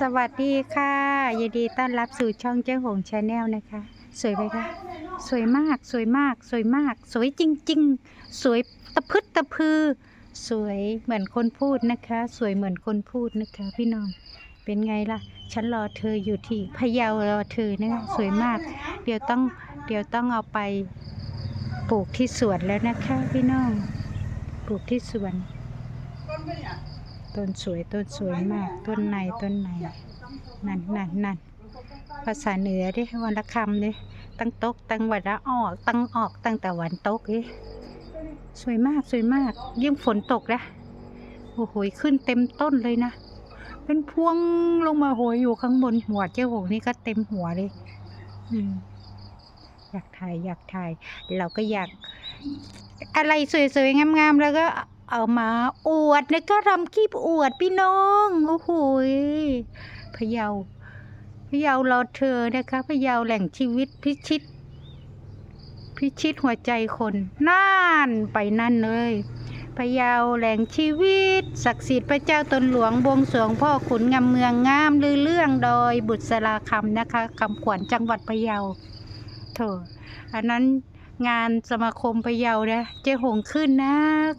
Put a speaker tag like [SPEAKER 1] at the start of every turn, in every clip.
[SPEAKER 1] สวัสดีค่ะยินดีต้อนรับสู่ช่องเจ้าหงชาแนลนะคะ สวยไหมคะ สวยมาก สวยมาก สวยมาก สวยจริง ๆ สวยตะพึดตะพือ สวยเหมือนคนพูดนะคะ สวยเหมือนคนพูดนะคะ พี่น้อง เป็นไงล่ะ ฉันรอเธออยู่ที่พะเยารอเธอนะคะ สวยมาก เดี๋ยวต้อง เดี๋ยวต้องเอาไปปลูกที่สวนแล้วนะคะ พี่น้อง ปลูกที่สวน ต้นสวยต้นสวยมาก ต้นในต้นในนั่นนั่นนั่นภาษาเหนือดิวันละคำดิตั้งตกตั้งวันละออก ตั้งออกตั้งแต่วันตกดิสวยมากสวยมาก ยิ่งฝนตกนะโอ้โหขึ้นเต็มต้นเลยนะ เป็นพวงลงมาโหยอยู่ข้างบนหัวเจ้าหงนี่ก็เต็มหัวเลยอืมอยากถ่ายอยากถ่าย เราก็อยาก อะไรสวยๆงามๆแล้วก็ เอามาอวดแล้วก็ทำคลิปอวดพี่น้องโอ้โหพะเยาพะเยารอเธอนะคะพะเยาแหล่งชีวิตพิชิต พิชิตหัวใจคนน่านไปนั่นเลยพะเยาแหล่งชีวิต ศักดิ์สิทธิ์พระเจ้าตนหลวงบวงสรวงพ่อขุนงามเมืองงามลือเรื่องดอยบุษรสลาคำนะคะคำขวัญจังหวัดพะเยาเถอะอันนั้น งานสมาคมพะเยานะเจ๊หงขึ้นนะ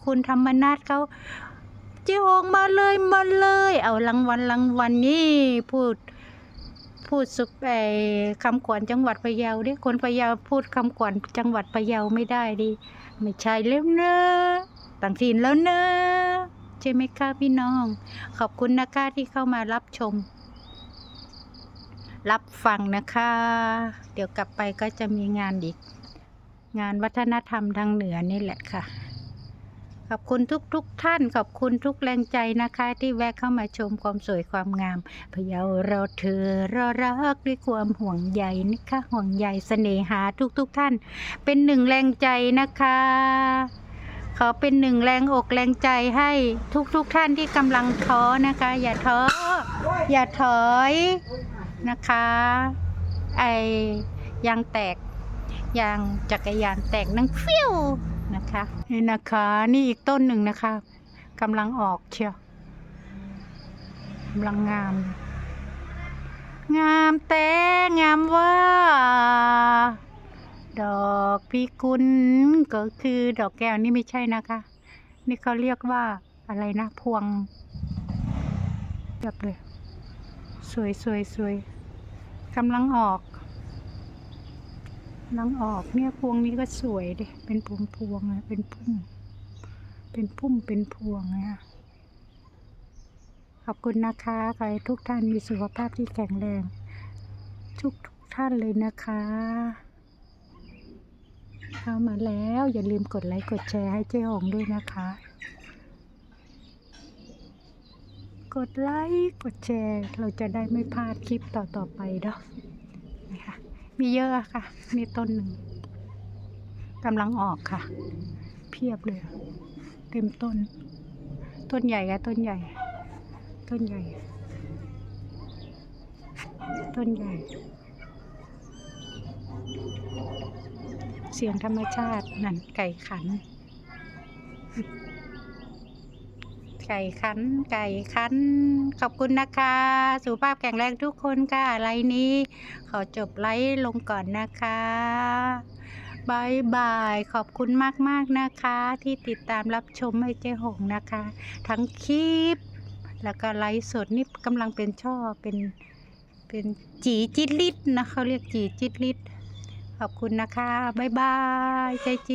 [SPEAKER 1] คุณธรรมนัทเขาเจ๊หงมาเลยมาเลย เอารางวัลรางวัลนี่พูด พูดสุกไอคำขวัญจังหวัดพะเยาดิคนพะเยาพูดคำขวัญจังหวัดพะเยาไม่ได้ดิไม่ใช่แล้วเนอะต่างถิ่นแล้วเนอะใช่ไหมคะพี่น้อง ขอบคุณนะคะที่เข้ามารับชมรับฟังนะคะ เดี๋ยวกลับไปก็จะมีงานอีก งานวัฒนธรรมทางเหนือนี่แหละค่ะ ขอบคุณทุกทกๆท่าน ขอบคุณทุกแรงใจนะคะ ที่แวะเข้ามาชมความสวยความงามพะเยาเราเธอรอรักด้วยความห่วงใยนะคะห่วงใยเสน่หาทุกทุกๆท่าน เป็นหนึ่งแรงใจนะคะขอเป็นหนึ่งแรงอกแรงใจให้ทุกทกๆท่านที่กำลังท้อนะคะ อย่าท้ออย่าถอยนะคะ ไอยางแตก ยางจักรยานแตกนังฟิวนะคะนี่นะคะนี่อีกต้นหนึ่งนะคะกำลังออกเชียวกำลังงาม งามแต่งามว่า ดอกพิกุลก็คือดอกแก้วนี่ไม่ใช่นะคะ นี่เขาเรียกว่าอะไรนะพวงเรียบเลย สวยสวยสวยกำลังออก ลังออกเนี่ยพวงนี้ก็สวยดยเป็นพวงพวงๆอะเป็นพุ่ม เป็นพุ่มเป็นพวงนะขอบคุณนะคะขอให้ทุกท่านมีสุขภาพที่แข็งแรง ทุกทุกท่านเลยนะคะ เข้ามาแล้วอย่าลืมกดไลค์กดแชร์ให้เจ๊หงด้วยนะคะ กดไลค์กดแชร์เราจะได้ไม่พลาดคลิปต่อๆไปเนาะ มีเยอะค่ะมีต้นหนึ่งกำลังออกค่ะ เพียบเลย เต็มต้น ต้นใหญ่อะต้นใหญ่ ต้นใหญ่ ต้นใหญ่ เสียงธรรมชาตินั่นไก่ขัน ไก่ขันไก่ขันขอบคุณนะคะ สุขภาพแข็งแรงทุกคนค่ะไลน์นี้ ขอจบไลฟ์ลงก่อนนะคะบายบาย ขอบคุณมาก ๆ นะคะ ที่ติดตามรับชมไอเจ๊หงนะคะ ทั้งคลิป แล้วก็ไลฟ์สดนี่กำลังเป็นช่อเป็นเป็นจีจิตลิดนะเขาเรียกจีจิตลิดขอบคุณนะคะบายบายใจจี